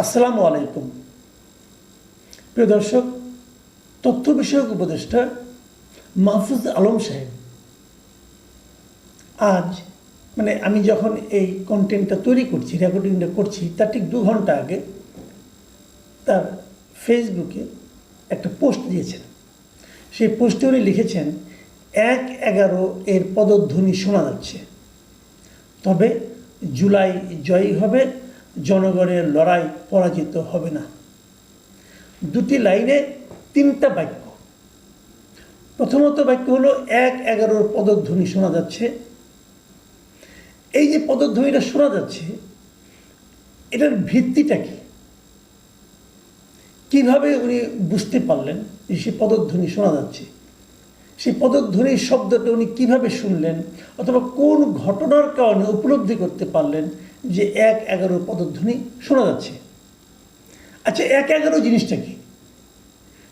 আসসালামু আলাইকুম। প্রিয় দর্শক, তথ্য বিষয়ক উপদেষ্টা মাহফুজ আলম সাহেব, আজ মানে আমি যখন এই কন্টেন্টটা তৈরি করছি রেকর্ডিংটা করছি, তার ঠিক দু ঘণ্টা আগে তার ফেসবুকে একটা পোস্ট দিয়েছেন। সেই পোস্টে উনি লিখেছেন, এক এগারো এর পদধ্বনি শোনা যাচ্ছে। তবে জুলাই জয়ী হবে জনগণের লড়াই পরাজিত হবে না। দুটি লাইনে তিনটা বাক্য। প্রথমত বাক্য হলো, এক এগারোর পদধ্বনি শোনা যাচ্ছে। এই যে পদধ্বনিটা শোনা যাচ্ছে, এটার ভিত্তিটা কি? কীভাবে উনি বুঝতে পারলেন যে সে পদধ্বনি শোনা যাচ্ছে? সেই পদধ্বনির শব্দটা উনি কীভাবে শুনলেন? অথবা কোন ঘটনার কারণে উপলব্ধি করতে পারলেন যে এক এগারো পদধ্বনি শোনা যাচ্ছে। আচ্ছা এক এগারো জিনিসটা কি?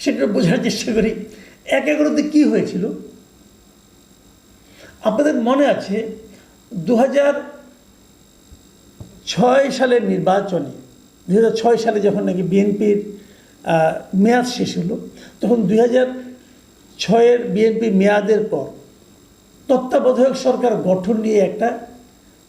সেটা বোঝার চেষ্টা করি। এক এগারোতে কি হয়েছিল? আপনাদের মনে আছে দু ছয় সালের নির্বাচনে দু ছয় সালে যখন নাকি বিএনপির মেয়াদ শেষ হলো, তখন দুই হাজার ছয়ের বিএনপি মেয়াদের পর তত্ত্বাবধায়ক সরকার গঠন নিয়ে একটা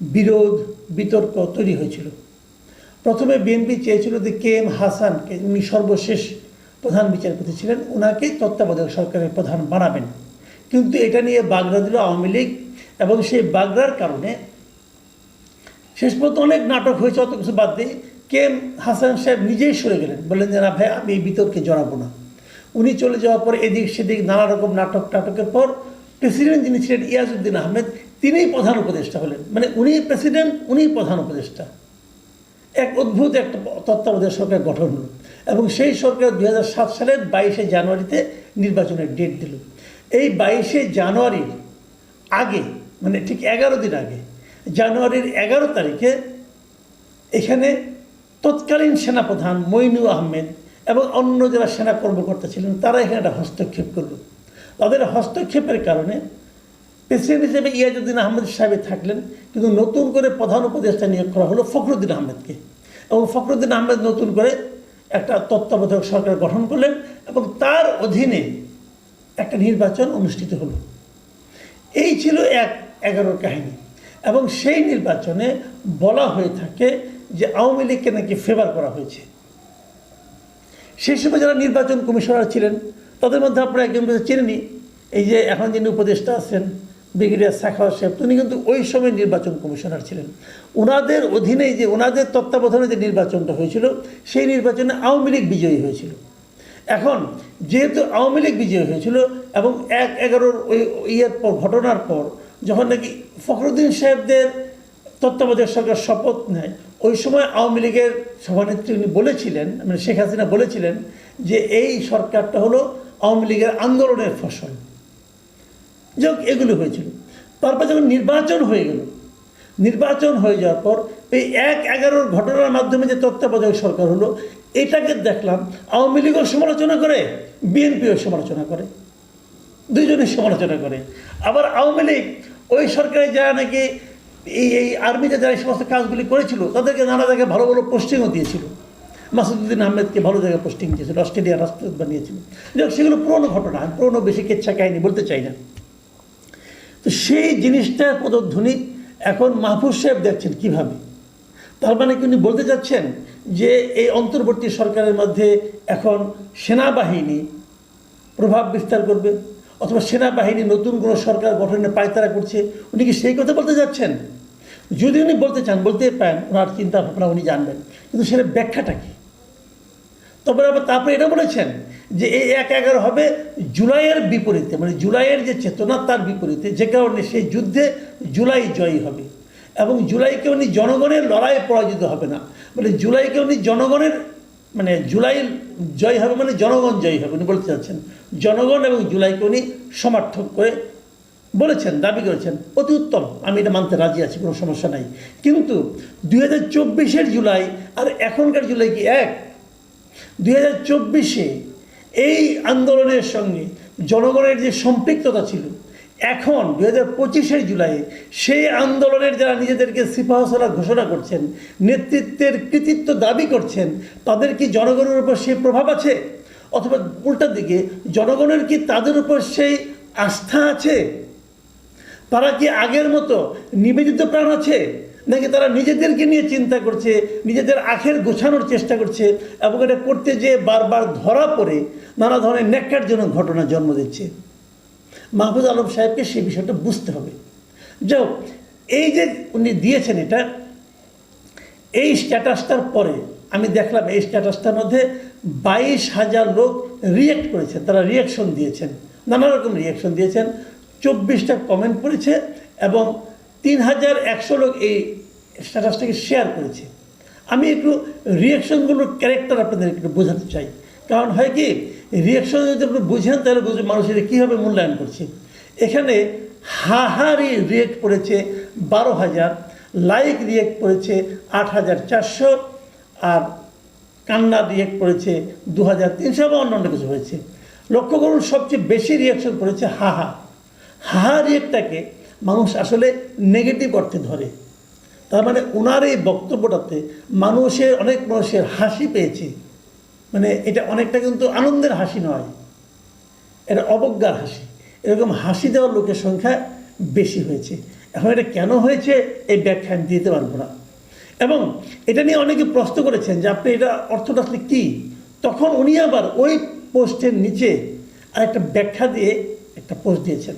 বিরোধ বিতর্ক তৈরি হয়েছিল। প্রথমে বিএনপি চেয়েছিল যে কে এম হাসানকে উনি সর্বশেষ প্রধান বিচারপতি ছিলেন ওনাকে তত্ত্বাবধায়ক সরকারের প্রধান বানাবেন। কিন্তু এটা নিয়ে বাগড়া দিল আওয়ামী লীগ এবং সেই বাগড়ার কারণে শেষ পর্যন্ত অনেক নাটক হয়েছে, অত কিছু বাদ দিয়ে কে এম হাসান সাহেব নিজেই সরে গেলেন, বললেন যে না, ভাই, আমি এই বিতর্কে জড়াবো না। উনি চলে যাওয়ার পর এদিক সেদিক নানা রকম নাটক টাটকের পর প্রেসিডেন্ট যিনি ছিলেন, ইয়াজউদ্দিন আহমেদ তিনিই প্রধান উপদেষ্টা হলেন। মানে উনি প্রেসিডেন্ট উনিই প্রধান উপদেষ্টা। এক অদ্ভুত একটা তত্ত্বাবধায়ক সরকার গঠন হলো এবং সেই সরকার দুই হাজার সাত সালের বাইশে জানুয়ারিতে নির্বাচনের ডেট দিল। এই বাইশে জানুয়ারির আগে মানে ঠিক এগারো দিন আগে, জানুয়ারির এগারো তারিখে এখানে তৎকালীন সেনাপ্রধান মইনু আহমেদ এবং অন্য যারা সেনা কর্মকর্তা ছিলেন, তারা এখানে একটা হস্তক্ষেপ করল। তাদের হস্তক্ষেপের কারণে প্রেসিডেন্ট হিসেবে ইয়াজুদ্দিন আহমেদ সাহেব থাকলেন, কিন্তু নতুন করে প্রধান উপদেষ্টা নিয়োগ করা হলো ফখরুদ্দিন আহমেদকে। এবং ফখরুদ্দিন আহমেদ নতুন করে একটা তত্ত্বাবধায়ক সরকার গঠন করলেন এবং তার অধীনে একটা নির্বাচন অনুষ্ঠিত হলো। এই ছিল এক এগারোর কাহিনী। এবং সেই নির্বাচনে বলা হয়ে থাকে যে আওয়ামী লীগকে নাকি ফেভার করা হয়েছে। সেই সময় যারা নির্বাচন কমিশনার ছিলেন, তাদের মধ্যে আপনারা একজন চেনেনি এই যে এখন যিনি উপদেষ্টা আছেন ব্রিগেডিয়ার সাখাওয়াত সাহেব তিনি কিন্তু ওই সময় নির্বাচন কমিশনার ছিলেন। ওনাদের অধীনেই যে ওনাদের তত্ত্বাবধানে যে নির্বাচনটা হয়েছিল, সেই নির্বাচনে আওয়ামী লীগ বিজয়ী হয়েছিল। এখন যেহেতু আওয়ামী লীগ বিজয়ী হয়েছিল এবং এক এগারোর ওই ইয়ের পর, ঘটনার পর, যখন নাকি ফখরুদ্দিন সাহেবদের তত্ত্বাবধায়ক সরকার শপথ নেয়, ওই সময় আওয়ামী লীগের সভানেত্রী উনি বলেছিলেন মানে শেখ হাসিনা বলেছিলেন যে, এই সরকারটা হলো আওয়ামী লীগের আন্দোলনের ফসল। যাক এগুলো হয়েছিল। তারপর যখন নির্বাচন হয়ে গেল, নির্বাচন হয়ে যাওয়ার পর এই এক এগারোর ঘটনার মাধ্যমে যে তত্ত্বাবধায়ক সরকার হলো, এটাকে দেখলাম আওয়ামী লীগও সমালোচনা করে, বিএনপিও সমালোচনা করে দুইজনের সমালোচনা করে। আবার আওয়ামী লীগ ওই সরকারে যারা নাকি এই এই আর্মিতে যারা এই সমস্ত কাজগুলি করেছিল, তাদেরকে নানা জায়গায় ভালো ভালো পোস্টিংও দিয়েছিল। মাসুদুদ্দিন আহমেদকে ভালো জায়গায় পোস্টিং দিয়েছিল, অস্ট্রেলিয়ার রাষ্ট্রদূত বানিয়েছিল। যাক সেগুলো পুরনো ঘটনা পুরনো বেশি কেচ্ছা কাহিনী বলতে চাই না। তো সেই জিনিসটার পদধ্বনি এখন মাহফুজ সাহেব দেখছেন কীভাবে? তার মানে কি উনি বলতে চাচ্ছেন যে এই অন্তর্বর্তী সরকারের মধ্যে এখন সেনাবাহিনী প্রভাব বিস্তার করবে? অথবা সেনাবাহিনী নতুন কোনো সরকার গঠনের পায়তারা করছে? উনি কি সেই কথা বলতে যাচ্ছেন যদি উনি বলতে চান, বলতে পারেন, ওনার চিন্তা ভাবনা উনি জানবেন। কিন্তু সেটা ব্যাখ্যাটা কি? তবে আবার তারপরে এটা বলেছেন যে এই এক এগারো হবে জুলাইয়ের বিপরীতে মানে জুলাইয়ের যে চেতনা তার বিপরীতে, যে কারণে সেই যুদ্ধে জুলাই জয়ী হবে। এবং জুলাইকে উনি জনগণের লড়াইয়ে পরাজিত হবে না। মানে জুলাইকে উনি জনগণের মানে জুলাই জয় হবে মানে জনগণ জয়ী হবে, উনি বলতে চাচ্ছেন। জনগণ এবং জুলাইকে উনি সমর্থক করে বলেছেন, দাবি করেছেন। অতি উত্তম, আমি এটা মানতে রাজি আছি, কোনো সমস্যা নাই। কিন্তু দুই হাজার জুলাই আর এখনকার জুলাই কি এক? দুই হাজার চব্বিশে এই আন্দোলনের সঙ্গে জনগণের যে সম্পৃক্ততা ছিল, এখন দু হাজার পঁচিশের জুলাই সেই আন্দোলনের যারা নিজেদেরকে সিপাহসালা ঘোষণা করছেন, নেতৃত্বের কৃতিত্ব দাবি করছেন, তাদের কি জনগণের উপর সেই প্রভাব আছে? অথবা উল্টার দিকে জনগণের কি তাদের উপর সেই আস্থা আছে? তারা কি আগের মতো নিবেদিত প্রাণ আছে? নাকি তারা নিজেদেরকে নিয়ে চিন্তা করছে, নিজেদের আখের গোছানোর চেষ্টা করছে এবং এটা করতে যেয়ে বারবার ধরা পড়ে, নানা ধরনের ন্যাক্কারজনক ঘটনা জন্ম দিচ্ছে। মাহফুজ আলম সাহেবকে সেই বিষয়টা বুঝতে হবে। যাও এই যে উনি দিয়েছেন এটা, এই স্ট্যাটাসটার পরে আমি দেখলাম এই স্ট্যাটাসটার মধ্যে বাইশ হাজার লোক রিয়েক্ট করেছেন তারা রিয়াকশন দিয়েছেন। নানা রকম রিয়াকশন দিয়েছেন, চব্বিশটা কমেন্ট পড়েছে এবং তিন হাজার একশো লোক এই স্ট্যাটাসটাকে শেয়ার করেছে। আমি একটু রিয়াকশনগুলোর ক্যারেক্টার আপনাদের একটু বোঝাতে চাই। কারণ হয় কি রিয়াকশন যদি আপনি বুঝেন, তাহলে বুঝে মানুষের কীভাবে মূল্যায়ন করছে। এখানে হাহারি রিয়েক্ট করেছে বারো হাজার লাইক রিয়েক্ট করেছে আট হাজার চারশো আর কান্না রিয়েক্ট করেছে দু হাজার তিনশো বা অন্যান্য কিছু হয়েছে। লক্ষ্য করুন, সবচেয়ে বেশি রিয়াকশন করেছে হাহা। হাহা রিয়েক্টটাকে মানুষ আসলে নেগেটিভ অর্থে ধরে। তার মানে ওনার এই বক্তব্যটাতে মানুষের, অনেক মানুষের হাসি পেয়েছে। মানে এটা অনেকটা কিন্তু আনন্দের হাসি নয়। এটা অবজ্ঞার হাসি। এরকম হাসি দেওয়ার লোকের সংখ্যা বেশি হয়েছে। এখন এটা কেন হয়েছে, এই ব্যাখ্যা দিতে পারব না। এবং এটা নিয়ে অনেকে প্রশ্ন করেছেন যে আপনি এটা অর্থটা আসলে কী? তখন উনি আবার ওই পোস্টের নিচে আর একটা ব্যাখ্যা দিয়ে একটা পোস্ট দিয়েছেন।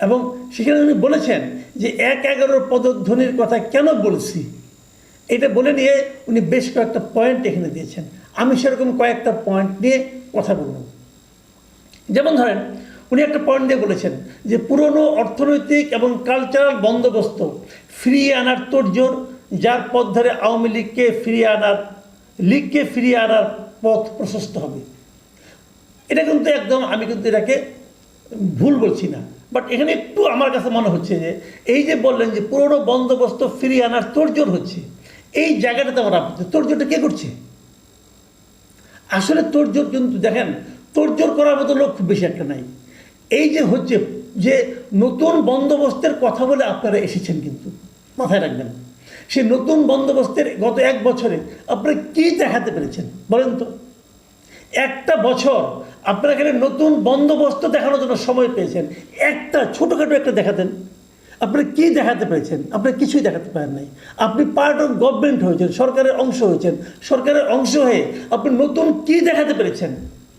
এবং সেখানে উনি বলেছেন যে এক এগারোর পদধ্বনির কথা কেন বলছি? এটা বলে নিয়ে উনি বেশ কয়েকটা পয়েন্ট এখানে দিয়েছেন। আমি সেরকম কয়েকটা পয়েন্ট নিয়ে কথা বলব। যেমন ধরেন, উনি একটা পয়েন্ট দিয়ে বলেছেন যে পুরনো অর্থনৈতিক এবং কালচারাল বন্দোবস্ত ফিরিয়ে আনার তোড়জোড়, যার পথ ধরে আওয়ামী লীগকে ফিরিয়ে আনার, লীগকে ফিরিয়ে আনার পথ প্রশস্ত হবে। এটা কিন্তু একদম আমি কিন্তু এটাকে ভুল বলছি না। বাট এখানে একটু আমার কাছে মনে হচ্ছে যে, এই যে বললেন যে পুরোনো বন্দোবস্ত ফিরিয়ে আনার তোড়জোড় হচ্ছে, এই জায়গাটাতে আমার আপত্তি তোড়জোড়টা কে করছে? আসলে তোড়জোড় কিন্তু দেখেন, তোড়জোড় করার মতো লোক খুব বেশি একটা নাই। এই যে হচ্ছে যে নতুন বন্দোবস্তের কথা বলে আপনারা এসেছেন কিন্তু, মাথায় রাখবেন। সে নতুন বন্দোবস্তের গত এক বছরে আপনারা কী দেখাতে পেরেছেন? বলেন তো। একটা বছর আপনারা এখানে নতুন বন্দোবস্ত দেখানোর জন্য সময় পেয়েছেন। একটা, ছোটোখাটো একটা দেখাতেন। আপনি কি দেখাতে পেরেছেন? আপনি কিছুই দেখাতে পারেন নাই। আপনি পার্ট অফ গভর্নমেন্ট হয়েছেন, সরকারের অংশ হয়েছেন, সরকারের অংশ হয়ে আপনি নতুন কি দেখাতে পেরেছেন?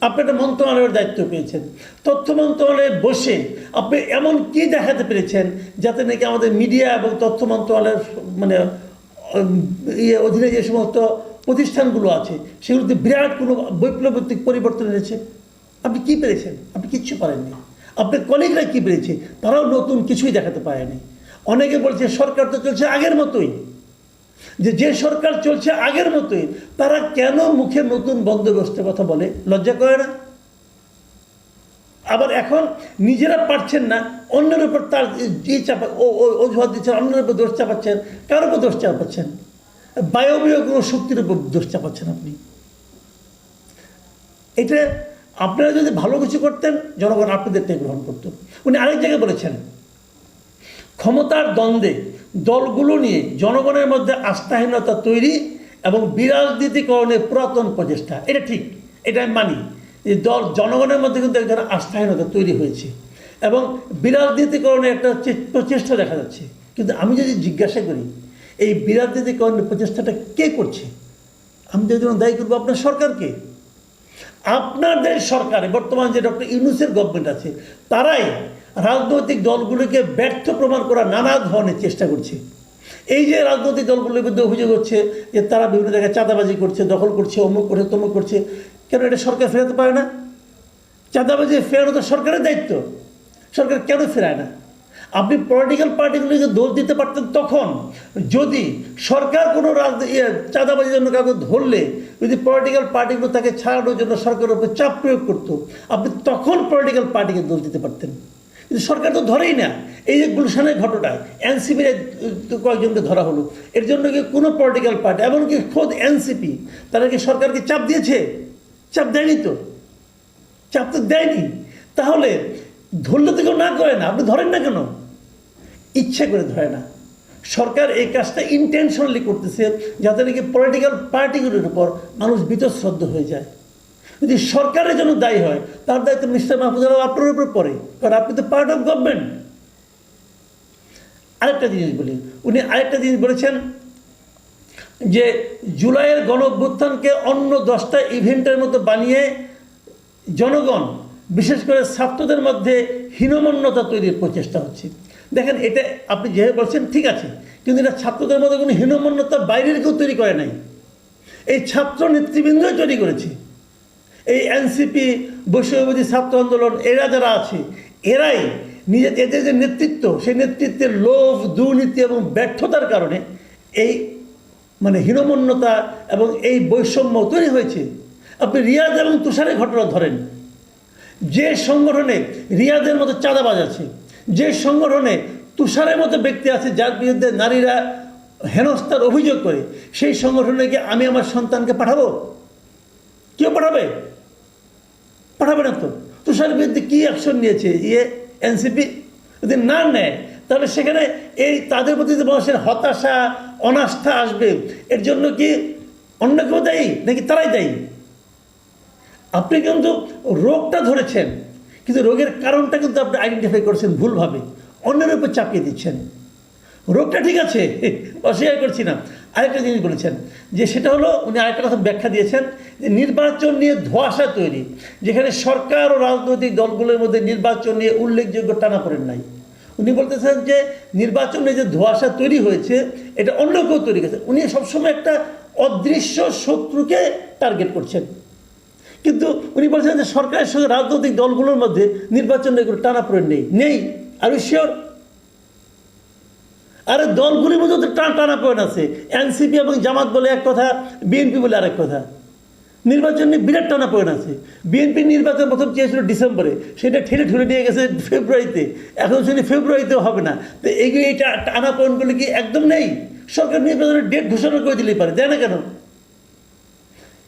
আপনি একটা মন্ত্রণালয়ের দায়িত্ব পেয়েছেন। তথ্য মন্ত্রণালয়ে বসে আপনি এমন কি দেখাতে পেরেছেন যাতে নাকি আমাদের মিডিয়া এবং তথ্য মন্ত্রণালয়ের মানে ইয়ে অধীনে যে সমস্ত প্রতিষ্ঠানগুলো আছে, সেগুলোতে বিরাট কোনো বৈপ্লবিক পরিবর্তন এনেছে। আপনি কি পেরেছেন? আপনি কিচ্ছু পারেননি। আপনার কলিগরা কি পেরেছে? তারাও নতুন কিছুই দেখাতে পারেনি। অনেকে বলছে, সরকার তো চলছে আগের মতোই। যে যে সরকার চলছে আগের মতোই, তারা কেন মুখে নতুন বন্দোবস্তের কথা বলে? লজ্জা করে না? আবার এখন নিজেরা পারছেন না, অন্যের উপর তার যে চাপা, ও অজুহাত দিচ্ছেন, অন্যের উপর দোষ চাপাচ্ছেন কার উপর দোষ চাপাচ্ছেন। বায়বীয় কোনো শক্তির উপর দোষ চাপাচ্ছেন আপনি। এটা আপনারা যদি ভালো কিছু করতেন, জনগণ আপনাদেরটাই গ্রহণ করত। উনি আরেক জায়গায় বলেছেন, ক্ষমতার দ্বন্দ্বে দলগুলো নিয়ে জনগণের মধ্যে আস্থাহীনতা তৈরি এবং বিরাজনীতিকরণের পুরাতন প্রচেষ্টা। এটা ঠিক, এটা আমি মানি যে দল জনগণের মধ্যে কিন্তু একজন আস্থাহীনতা তৈরি হয়েছে এবং বিরাজনীতিকরণের একটা প্রচেষ্টা দেখা যাচ্ছে। কিন্তু আমি যদি জিজ্ঞাসা করি এই বিরাজনীতিকরণের প্রচেষ্টাটা কে করছে? আমি তো জন্য দায়ী করব আপনার সরকারকে? আপনাদের সরকারে, বর্তমান যে ডক্টর ইউনুসের গভর্নমেন্ট আছে, তারাই রাজনৈতিক দলগুলোকে ব্যর্থ প্রমাণ করার নানা ধরনের চেষ্টা করছে। এই যে রাজনৈতিক দলগুলোর বিরুদ্ধে অভিযোগ হচ্ছে যে তারা বিভিন্ন জায়গায় চাঁদাবাজি করছে, দখল করছে, অমুক করছে তমুক করছে, কেন এটা সরকার ফেরাতে পারে না? চাঁদাবাজি ফেরানো তো সরকারের দায়িত্ব। সরকার কেন ফেরায় না? আপনি পলিটিক্যাল পার্টিগুলিকে দোষ দিতে পারতেন তখন। যদি সরকার কোনো ইয়ে, চাঁদাবাজির জন্য কাউকে ধরলে যদি পলিটিক্যাল পার্টিগুলো তাকে ছাড়ানোর জন্য সরকারের উপর চাপ প্রয়োগ করতো আপনি তখন পলিটিক্যাল পার্টিকে দোষ দিতে পারতেন। কিন্তু সরকার তো ধরেই না। এই যে গুলশানের ঘটনায় এনসিপির কয়েকজনকে ধরা হলো এর জন্য কি কোনো পলিটিক্যাল পার্টি এমনকি খোদ এনসিপি তারা কি সরকারকে চাপ দিয়েছে? চাপ দেয়নি তো? চাপ তো দেয়নি। তাহলে ধরলে তো কেউ না করে না। আপনি ধরেন না কেন? ইচ্ছে করে ধরে না। সরকার এই কাজটা ইন্টেনশনালি করতেছে যাতে নাকি পলিটিক্যাল পার্টিগুলির উপর মানুষ বিতশ্রদ্ধ হয়ে যায়। যদি সরকারের জন্য দায়ী হয়, তার দায়িত্ব মিস্টার মাহফুজ আলম আপনার উপর পড়ে, কারণ আপনি তো পার্ট অফ গভর্নমেন্ট আরেকটা জিনিস বলি, উনি আরেকটা জিনিস বলেছেন যে জুলাইয়ের গণভ্যুত্থানকে অন্য দশটা ইভেন্টের মতো বানিয়ে জনগণ, বিশেষ করে ছাত্রদের মধ্যে হীনমন্যতা তৈরির প্রচেষ্টা হচ্ছে। দেখেন, এটা আপনি যেভাবে বলছেন, ঠিক আছে। কিন্তু এটা ছাত্রদের মধ্যে কোনো হীনমন্যতা বাইরের কেউ তৈরি করে নাই। এই ছাত্র নেতৃবৃন্দই তৈরি করেছে। এই এনসিপি, বৈষম্যবাদী ছাত্র আন্দোলন, এরা যারা আছে, এরাই নিজের, এদের যে নেতৃত্ব, সেই নেতৃত্বের লোভ, দুর্নীতি এবং ব্যর্থতার কারণে এই মানে হীনমন্যতা এবং এই বৈষম্য তৈরি হয়েছে। আপনি রিয়াজ এবং তুষারের ঘটনা ধরেন। যে সংগঠনে রিয়াদের মতো চাঁদাবাজ আছে যে সংগঠনে তুষারের মতো ব্যক্তি আছে, যার বিরুদ্ধে নারীরা হেনস্থার অভিযোগ করে, সেই সংগঠনে কি আমি আমার সন্তানকে পাঠাবো? কেউ পাঠাবে? পাঠাবে না তো। তুষারের বিরুদ্ধে কী অ্যাকশন নিয়েছে? ইয়ে এনসিপি যদি না নেয়, তাহলে সেখানে এই তাদের প্রতি মানুষের হতাশা, অনাস্থা আসবে, এর জন্য কি অন্য কেউ দায়ী? নাকি তারাই দায়ী? আপনি কিন্তু রোগটা ধরেছেন। কিন্তু রোগের কারণটা কিন্তু আপনি আইডেন্টিফাই করছেন ভুলভাবে। অন্যের উপর চাপিয়ে দিচ্ছেন। রোগটা ঠিক আছে, অস্বীকার করছি না। আরেকটা জিনিস বলেছেন যে সেটা হলো, উনি আরেকটা কথা ব্যাখ্যা দিয়েছেন যে নির্বাচন নিয়ে ধোঁয়াশা তৈরি, যেখানে সরকার ও রাজনৈতিক দলগুলোর মধ্যে নির্বাচন নিয়ে উল্লেখযোগ্য টানা পড়েন নাই। উনি বলতেছেন যে নির্বাচনে যে ধোঁয়াশা তৈরি হয়েছে, এটা অন্য কেউ তৈরি করেছে। উনি সবসময় একটা অদৃশ্য শত্রুকে টার্গেট করছেন। কিন্তু উনি বলছেন যে সরকারের সঙ্গে রাজনৈতিক দলগুলোর মধ্যে নির্বাচন কোনো টানাপোড়েন নেই। নেই। আর শিওর আরে দলগুলির মধ্যে তো টান টানা পয়েন্ট আছে। এনসিপি এবং জামাত বলে এক কথা, বিএনপি বলে আরেক কথা। নির্বাচন নিয়ে বিরাট টানা পয়েন্ট আছে। বিএনপি নির্বাচন প্রথম চেয়েছিল ডিসেম্বরে। সেটা ঠেলে ঠেলে নিয়ে গেছে ফেব্রুয়ারিতে। এখন শুনি ফেব্রুয়ারিতেও হবে না। তো এই টা- টানা পয়েন্টগুলো কি একদম নেই? সরকার নির্বাচনের ডেট ঘোষণা করে দিলেই পারে। দেয় না কেন?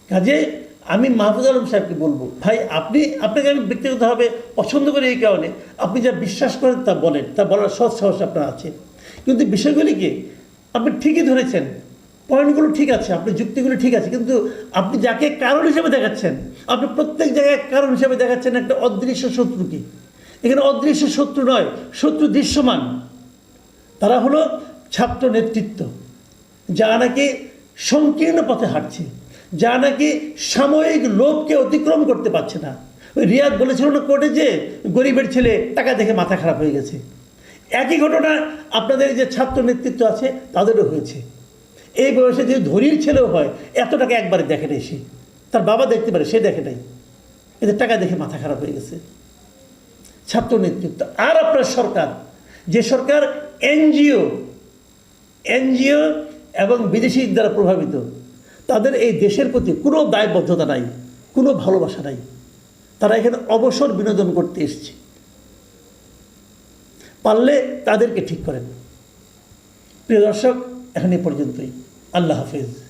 কাজে আমি মাহফুজ আলম সাহেবকে বলব, ভাই, আপনি, আপনাকে আমি ব্যক্তিগতভাবে পছন্দ করি এই কারণে, আপনি যা বিশ্বাস করেন তা বলেন, তা বলার সৎ সাহস আপনার আছে। কিন্তু বিষয়গুলি কি, আপনি ঠিকই ধরেছেন, পয়েন্টগুলো ঠিক আছে, আপনার যুক্তিগুলো ঠিক আছে, কিন্তু আপনি যাকে কারণ হিসেবে দেখাচ্ছেন, আপনি প্রত্যেক জায়গায় কারণ হিসেবে দেখাচ্ছেন একটা অদৃশ্য শত্রুকে এখানে অদৃশ্য শত্রু নয়, শত্রু দৃশ্যমান। তারা হলো ছাত্র নেতৃত্ব যা নাকি সংকীর্ণ পথে হাঁটছে। যা নাকি সাময়িক লোভকে অতিক্রম করতে পারছে না। ওই রিয়াদ বলেছিল না কোর্টে যে গরিবের ছেলে টাকা দেখে মাথা খারাপ হয়ে গেছে। একই ঘটনা আপনাদের যে ছাত্র নেতৃত্ব আছে, তাদেরও হয়েছে। এই বয়সে যদি ধনীর ছেলেও হয় এত টাকা একবারে দেখে নেই সে। তার বাবা দেখতে পারে, সে দেখে নাই। এদের টাকা দেখে মাথা খারাপ হয়ে গেছে। ছাত্র নেতৃত্ব, আর আপনার সরকার, যে সরকার এনজিও এনজিও এবং বিদেশি দ্বারা প্রভাবিত তাদের এই দেশের প্রতি কোনো দায়বদ্ধতা নাই, কোনো ভালোবাসা নাই। তারা এখানে অবসর বিনোদন করতে এসছে। পারলে তাদেরকে ঠিক করেন। প্রিয় দর্শক, এখন এ পর্যন্তই। আল্লাহ হাফিজ।